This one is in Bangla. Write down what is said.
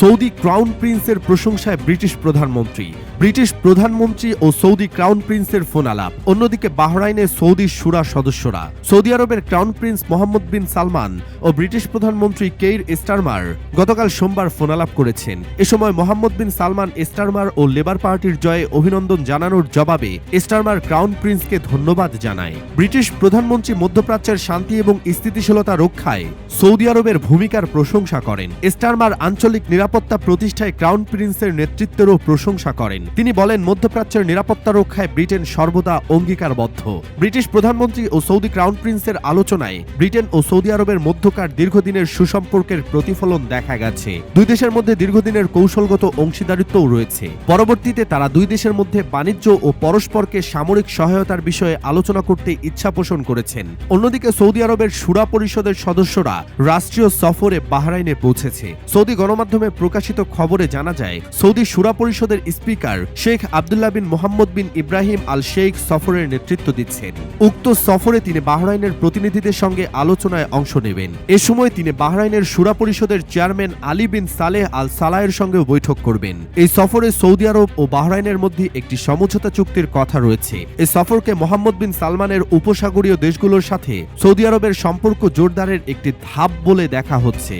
সৌদি ক্রাউন প্রিন্সের প্রশংসায় ব্রিটিশ প্রধানমন্ত্রী। ব্রিটিশ প্রধানমন্ত্রী ও সৌদি ক্রাউন প্রিন্সের ফোন আলাপ অন্যদিকে বাহরাইনে সৌদি সুরা সদস্যরা। সৌদি আরবের crown prince Mohammed bin Salman ও ব্রিটিশ প্রধানমন্ত্রী কেইর স্টারমার গতকাল সোমবার ফোনালাপ করেছেন। এ সময় মোহাম্মদ বিন সালমান স্টারমার ও লেবার পার্টির জয়ে অভিনন্দন জানানোর জবাবে স্টারমার ক্রাউন প্রিন্সকে ধন্যবাদ জানায়। ব্রিটিশ প্রধানমন্ত্রী মধ্যপ্রাচ্যের শান্তি এবং স্থিতিশীলতা রক্ষায় সৌদি আরবের ভূমিকার প্রশংসা করেন। স্টারমার আঞ্চলিক নিরাপত্তা প্রতিষ্ঠায় ক্রাউন প্রিন্সের নেতৃত্বেরও প্রশংসা করেন। তিনি বলেন, মধ্যপ্রাচ্যের নিরাপত্তা রক্ষায় ব্রিটেন সর্বদা অঙ্গীকারবদ্ধ। ব্রিটিশ প্রধানমন্ত্রী ও সৌদি ক্রাউন প্রিন্সের আলোচনায় ব্রিটেন ও সৌদি আরবের মধ্যকার দীর্ঘদিনের সুসম্পর্কের প্রতিফলন দেখা গেছে। দুই দেশের মধ্যে দীর্ঘদিনের কৌশলগত অংশীদারিত্বও রয়েছে। পরবর্তীতে তারা দুই দেশের মধ্যে বাণিজ্য ও পরস্পরকে সামরিক সহায়তার বিষয়ে আলোচনা করতে ইচ্ছা পোষণ করেছেন। অন্যদিকে সৌদি আরবের সুরা পরিষদের সদস্যরা রাষ্ট্রীয় সফরে বাহরাইনে পৌঁছেছে। সৌদি গণমাধ্যমে প্রকাশিত খবরে জানা যায়, সৌদি সুরা পরিষদের speaker Sheikh Abdullah bin Mohammed bin Ibrahim al Sheikh সফরের নেতৃত্ব দিচ্ছেন। উক্ত সফরে তিনি বাহরাইনের প্রতিনিধিদের সঙ্গে আলোচনায় অংশ নেবেন। এ সময় তিনি বাহরাইনের সুরা পরিষদের chairman Ali bin Saleh Al সালাহের সঙ্গেও বৈঠক করবেন। এই সফরে সৌদি আরব ও বাহরাইনের মধ্যে একটি সমঝোতা চুক্তির কথা রয়েছে। এই সফরকে মোহাম্মদ বিন সালমানের উপসাগরীয় দেশগুলোর সাথে সৌদি আরবের সম্পর্ক জোরদারের একটি ধাপ বলে দেখা হচ্ছে।